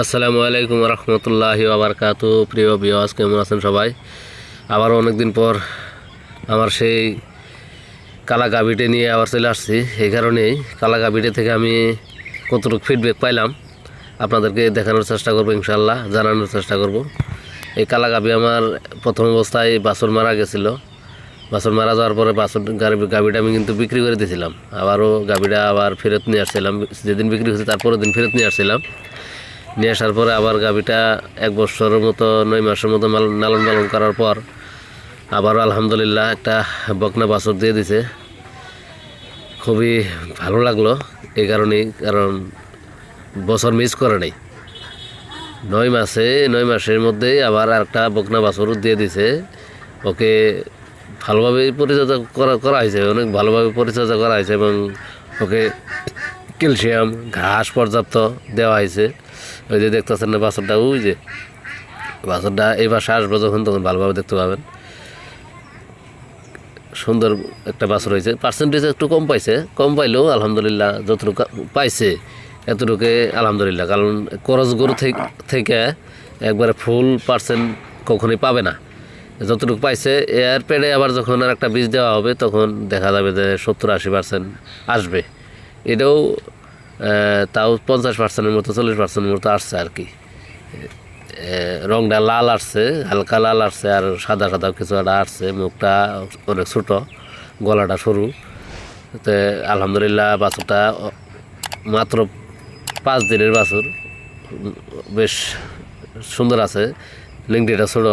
আসসালামু আলাইকুম রহমতুল্লাহি আবরকাত প্রিয় বিওয়াজ কেমন আছেন সবাই? আবার অনেকদিন পর আমার সেই কালা গাভিটে নিয়ে আবার চলে আসছি। এই কারণেই কালা গাভিটে থেকে আমি কতটুকু ফিডব্যাক পাইলাম, আপনাদেরকে দেখানোর চেষ্টা করব ইনশাল্লাহ জানানোর চেষ্টা করব। এই কালা গাভি আমার প্রথম অবস্থায় বাছর মারা গেছিল। বাছর মারা যাওয়ার পরে বাছর গাভিটা আমি কিন্তু বিক্রি করে দিয়েছিলাম। আবারও গাভিটা আবার ফেরত নিয়ে আসছিলাম। যেদিন বিক্রি হয়েছে তারপরের দিন ফেরত নিয়ে আসছিলাম। নিয়ে আসার পরে আবার গাভিটা এক বছরের মতো, নয় মাসের মতো লালন পালন করার পর আবারও আলহামদুলিল্লাহ একটা বকনা বাছর দিয়ে দিছে। খুবই ভালো লাগল এই কারণেই, কারণ বছর মিস করে নাই। নয় মাসে, নয় মাসের মধ্যেই আবার একটা বকনা বাছর দিয়ে দিছে। ওকে ভালোভাবে পরিচর্যা করা করা হয়েছে, অনেক ভালোভাবে পরিচর্যা করা হয়েছে এবং ওকে ক্যালসিয়াম, ঘাস পর্যাপ্ত দেওয়া হয়েছে। ওই যে দেখতেছেন না বাছরটা ওই যে বাছরটা এই বাসে আসবে যখন, তখন ভালোভাবে দেখতে পাবেন। সুন্দর একটা বাছর হয়েছে পার্সেন্টেজ একটু কম পাইছে। কম পাইলেও আলহামদুলিল্লাহ যতটুকু পাইছে এতটুকু আলহামদুলিল্লাহ। কারণ করজ গরু থেকে- একবারে ফুল পার্সেন্ট কখনোই পাবে না। যতটুকু পাইছে, এর পেড়ে আবার যখন আর একটা বীজ দেওয়া হবে, তখন দেখা যাবে যে সত্তর আশি পার্সেন্ট আসবে। এটাও তাও পঞ্চাশ পার্সেন্টের মতো, চল্লিশ পার্সেন্টের মতো আসছে আর কি। রংটা লাল আসছে, হালকা লাল আসছে, আর সাদা সাদা কিছু একটা আসছে, মুখটা অনেক ছোট, গলাটা সরু। তো, আলহামদুলিল্লাহ বাছুরটা মাত্র পাঁচ দিনের বাছুর বেশ সুন্দর আছে লিঙ্কটিটা ছোট।